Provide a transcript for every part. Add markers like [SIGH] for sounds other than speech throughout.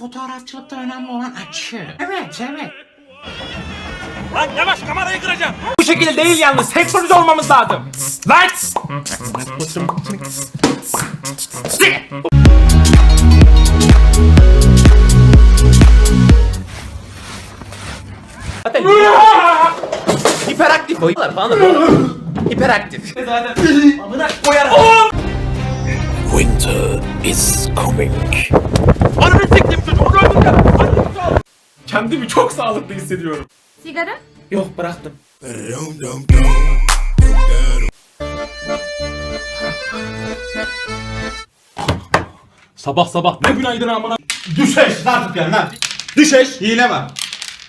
Fotoğrafçılıkta önemli olan açı. Evet, evet. Lan yavaş kamerayı kıracağım. Bu şekilde değil yalnız. Senkronize olmamız lazım. Lights. Zaten hiperaktif oyunlar falan da. Hiperaktif. Zaten amına koyarım. Ananı siktim çocuğu. Onu öldüreceğim. Kendimi çok sağlıklı hissediyorum. Sigara? Yok bıraktım. Sabah sabah ne günaydın amına. Düşeş artık yani lan. Düşeş. Hile var.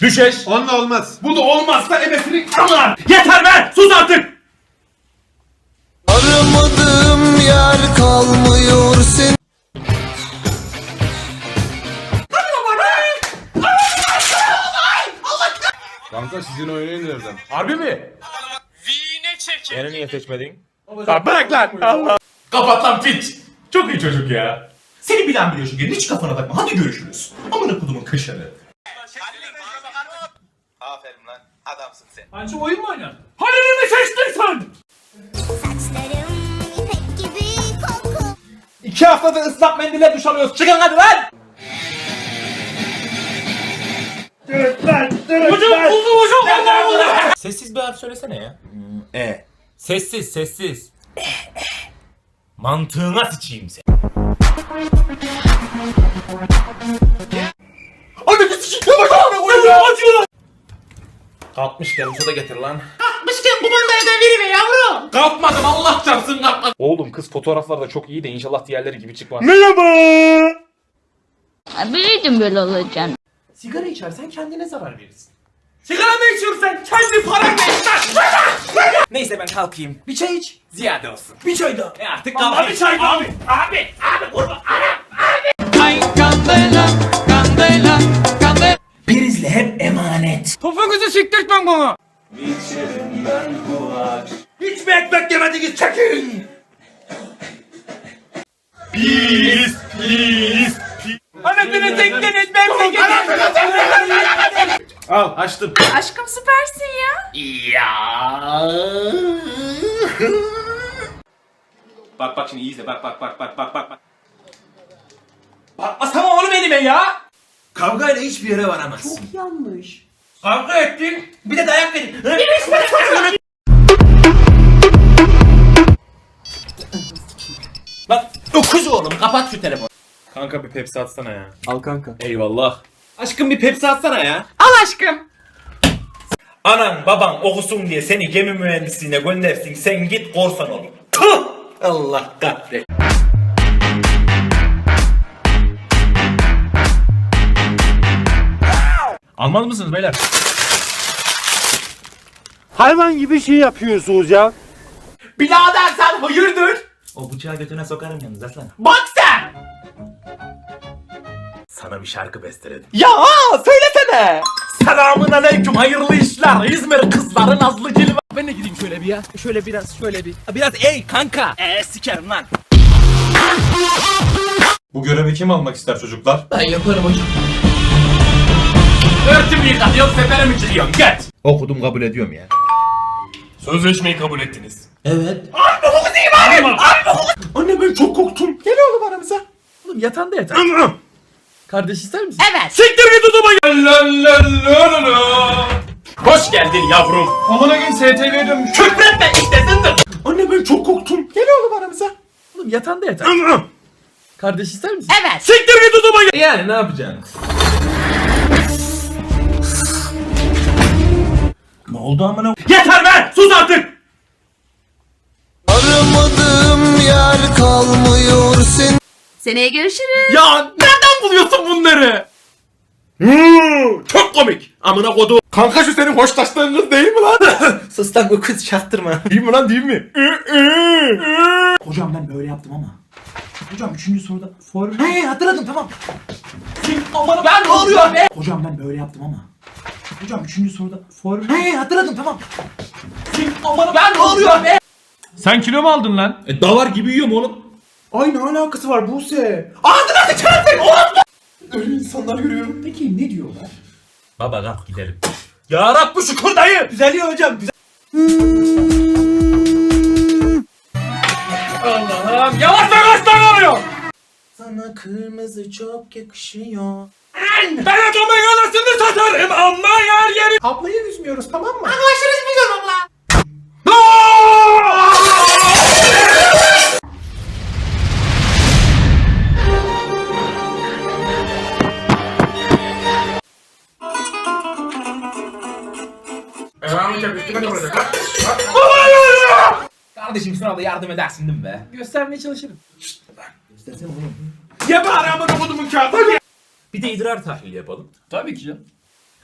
Düşeş. Onunla olmaz. Bu da olmazsa ebesini amına. Yeter be! Sus artık! Aramadığım yer kalmıyor senin Kanka sizin oynayın nereden? Harbi mi? Beni niye seçmedin? Lan bırak lan. Allah. Kapat lan piç. Çok iyi çocuk ya. Seni bilen biliyor çünkü. Hiç kafana takma. Hadi görüşürüz. Amına kodumun kaşarı. Aferin lan adamsın sen Bence oyun mu oynar? Halil'i seçtin sen? Saçlarım ipek gibi koku. İki haftadır ıslak mendille duş alıyoruz. Çıkın hadi lan. Hocam. Allah Allah. Sessiz bir harf söylesene ya. E. Sessiz sessiz. Mantığına sıçayım sen. Anne bir sıçayım. Yavaş acıyor lan. Kalkmışken su da getir lan. Kalkmışken kumandayı veri be yavrum. Kalkmadım Allah çarpsın kalkmadım. Oğlum kız fotoğraflarda çok iyi de inşallah diğerleri gibi çıkmaz. Biliyordum böyle olacağını. Sigara içersen kendine zarar verirsin. Sigara mı içiyorsun sen? Kendi paranla iç lan! Neyse ben kalkayım. Bir çay iç. Ziyade olsun. Bir çay daha. E artık kalk. bir çay daha. Abi, abi, abi kurban. Ay kandela, kandela, kandela. Prizle hep emanet. Topuğunuzu siktirtmem bana. İçerimden bular. Hiç mi ekmek yemediniz çekin. Pis, pis, Anasını tektiniz ben mi Al açtım. Aşkım süpersin ya. Ya. bak bak şimdi iyi izle bak bak bak bak bak bak. bak. Bakmasana oğlum elime ya. Kavgayla hiçbir yere varamazsın. Çok yanlış. Kavga ettin bir de dayak verin. Lan dokuz oğlum kapat şu telefonu. Kanka bir Pepsi atsana ya. Al kanka. Eyvallah. Aşkım bir Pepsi atsana ya. Al aşkım. Anan baban okusun diye seni gemi mühendisliğine göndersin sen git korsan ol. Allah kahretsin. Almaz mısınız beyler? Hayvan gibi şey yapıyorsunuz ya. Birader sen hayırdır? O bıçağı götüne sokarım yalnız aslan. Bak sen! Sana bir şarkı besteledim. Ya söylesene! Selamun aleyküm hayırlı işler. İzmir kızları nazlı cilve. Ben de gideyim şöyle bir ya. Şöyle biraz şöyle bir. Biraz ey kanka. Eee sikerim lan. Bu görevi kim almak ister çocuklar? Ben yaparım hocam. Örtümü yıkatıyorsun sefere mi çıkıyorsun geç Okudum kabul ediyorum ya. Sözleşmeyi kabul ettiniz. Evet. Anne ben çok korktum. Gel oğlum aramıza. Oğlum yatağında yatar Kardeş ister misin? Evet. Siktir git odama gel Hoş geldin yavrum Amına gün STV'ye dönmüş. Küfretme işte zındır Anne ben çok korktum Gel oğlum aramıza Oğlum yatağında yatar Kardeş ister misin? Evet. Siktir git odama gel Yani ne yapacaksın? Ne oldu amına? Yeter be! Sus artık! Aramadığım yer kalmıyor senin Seneye görüşürüz. Ya nereden buluyorsun bunları? Hmm, çok komik. Amına kodu. Kanka şu senin hoşlaştığın kız değil mi lan? [LAUGHS] Sus lan bu kız çaktırma. değil mi lan değil mi? Hocam ben böyle yaptım ama. Hocam üçüncü soruda for... He hatırladım tamam. Aman ben ne oluyor be? Hocam ben böyle yaptım ama. Hocam üçüncü soruda for... He hatırladım tamam. Aman ben ne oluyor be? Sen kilo mu aldın lan? E, davar gibi yiyorum oğlum. Ay ne alakası var Buse? Ağzına sıçarsın oğlum! Ölü insanlar görüyorum. Peki ne diyorlar? Baba kalk gidelim. Ya Rabbi şükür dayı. Düzeliyor hocam. Düzel Allah'ım yavaş yavaş oluyor. Sana kırmızı çok yakışıyor. Ben adamın anasını satarım ama yer yeri. Ablayı üzmüyoruz tamam mı? Anlaşırız biz onunla. Kardeşim sınavda yardım edersin değil mi be? Göstermeye çalışırım. Ye bari amına kodumun kağıdı. Bir de idrar tahlili yapalım. Tabii ki canım.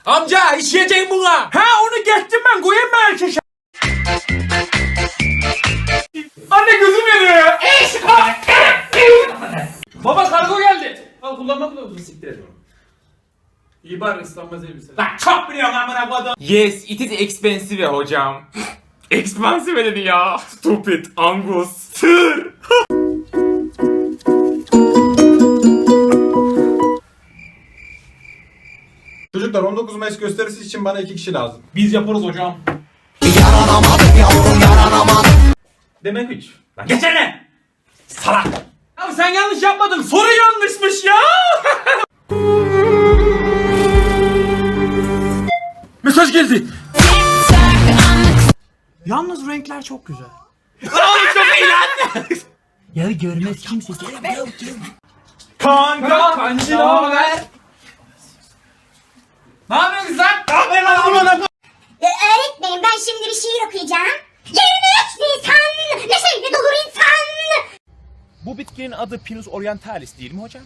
Amca işleyeceğim buna. Ha onu geçtim ben koyayım İyi bari ıslanmaz elbise. Lan çok biliyorsun amına kodum. Yes, it is expensive hocam. [LAUGHS] expensive dedi ya. Stupid, Angus, sır. [LAUGHS] Çocuklar 19 Mayıs gösterisi için bana iki kişi lazım. Biz yaparız hocam. Demek üç. Lan geçene. Salak. Abi sen yanlış yapmadın. Soru yanlışmış ya. [LAUGHS] Mesaj geldi. Yalnız renkler çok güzel. Kanka. Kancı ne haber? Ne yapıyorsun sen? Ne yapıyorsun E, öğretmenim ben şimdi bir şiir okuyacağım. 23 Nisan neşeyle dolur insan. Bu bitkinin adı Pinus orientalis değil mi hocam?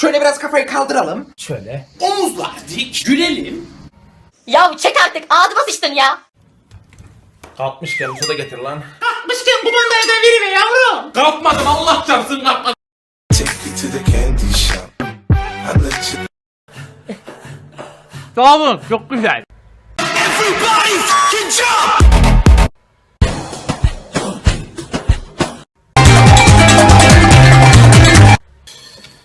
Şöyle biraz kafayı kaldıralım. Şöyle. Omuzlar dik. Gülelim. Ya çek artık ağzıma sıçtın ya. Kalkmışken su da getir lan. Kalkmışken kumandayı da veriver yavrum. Kalkmadım Allah çarpsın kalkmadım. Take you to the candy shop.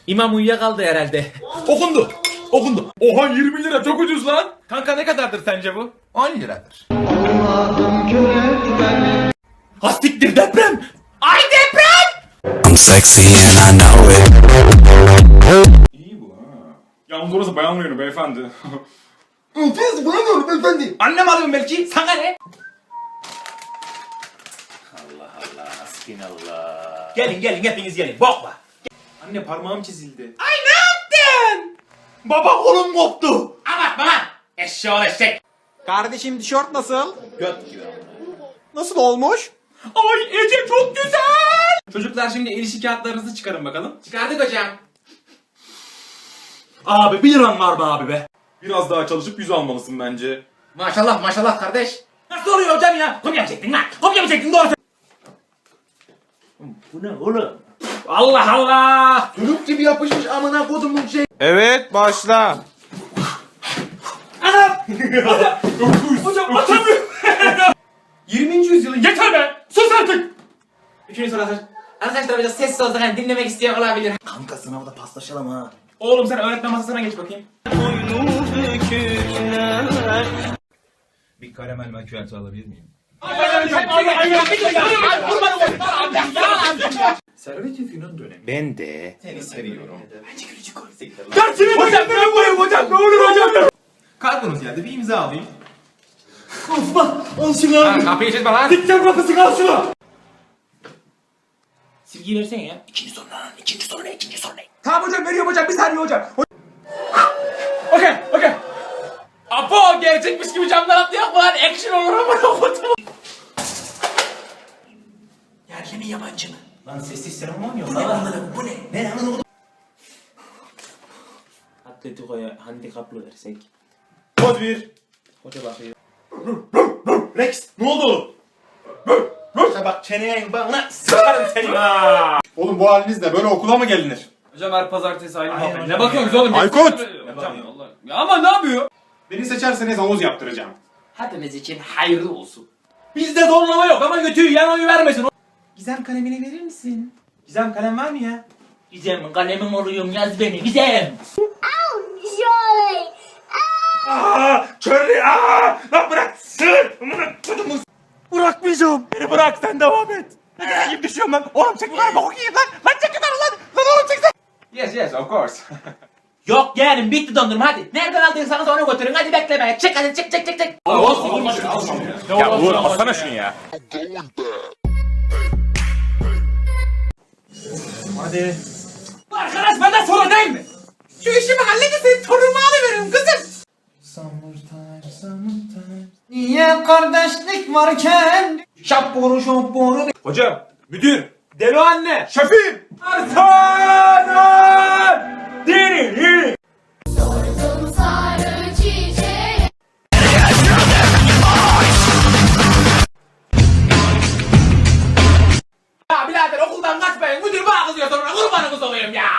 İmam uyuyakaldı herhalde. Okundu. Okundu. Oha 20 lira çok ucuz lan. Kanka ne kadardır sence bu? 10 liradır. Hastiktir deprem. Ay deprem! I'm sexy and I know it. Yalnız orası bayan oyunu beyefendi. [LAUGHS] Annem alıyorum belki. Sana ne? Gelin gelin hepiniz gelin. Bokla. Anne parmağım çizildi. Ay ne yaptın? Baba kolum koptu. Abartma lan. Eşşoğlu eşek. Kardeşim tişört nasıl? Göt gibi. Nasıl olmuş? Ay Ece çok güzel. Çocuklar şimdi ilişki kağıtlarınızı çıkarın bakalım. Çıkardık hocam. Abi 1 liran var be abi be. Biraz daha çalışıp yüz almalısın bence. Maşallah maşallah kardeş. Nasıl oluyor hocam ya? Kopya mı çektin lan? Kopya mı çektin doğru. Bu ne oğlum? Allah Allah. Çocuk gibi yapışmış amına kodumun şey. Evet, başla. Hocam atamıyorum. 20. yüzyılın Yeter be. Sus artık. Üçüncü soru hazır. Arkadaşlar biraz sessiz olsak hani dinlemek isteyen olabilir. Kanka sınavda paslaşalım ha. Oğlum sen öğretmen masasına geç bakayım. Bir karamel makyajı alabilir miyim? Servet Ben de. Dersini hocam ben koyayım hocam. Ne olur hocam. Kargonuz geldi bir imza alayım. Osman al şunu abi. kapıyı çekme lan. Dikten kapısını al şunu. Silgiyi versene ya. İkinci soru lan. İkinci soru ne? İkinci soru ne? Tamam hocam veriyorum hocam. Bir saniye hocam. Okey okey. Apo gerçekmiş gibi camdan atlayak lan? Action olur ama kodum. Yerli mi yabancı mı? Lan sessiz sinema oynuyor. Bu ne lan? Bu ne? Ne lan Atletico'ya handikaplı versek. Kod 1. Hoca bakıyor. Rex ne oldu? Hoca bak çeneye bana sıkarım seni ha. Oğlum bu halinizle böyle okula mı gelinir? Hocam her pazartesi aynı muhabbet. Ne bakıyorsunuz oğlum? Aykut! Hocam Allah. Ya ama ne yapıyor? Beni seçerseniz havuz yaptıracağım. Hepimiz için hayırlı olsun. Bizde zorlama yok ama götüyü yan oyu vermesin. Gizem kalemini verir misin? Gizem kalem var mı ya? Gizem kalemim oluyorum yaz beni Gizem. Joy. Aa, Charlie aa! Lan bırak sığır! Amına kodumun Bırakmayacağım. Beni bırak sen devam et. Ne gibi düşüyorum lan? Oğlum çek yukarı bak okuyayım lan. Lan çek yukarı lan. Lan oğlum çek. Yes yes of course. Yok yeğenim bitti dondurma hadi. Nereden aldıysanız onu götürün hadi bekleme. Çık hadi çık çık çık çık. Ya Uğur alsana şunu ya. Arkadaş benden sonra değil mi? Şu işimi halledin senin torunumu alıveririm kızım. Niye kardeşlik varken? Şapboru şapboru. Hocam, müdür, Delo anne. şefim. Arsana! Diri! Kaçmayın. Müdür bana kızıyor sonra kurbanınız olayım ya.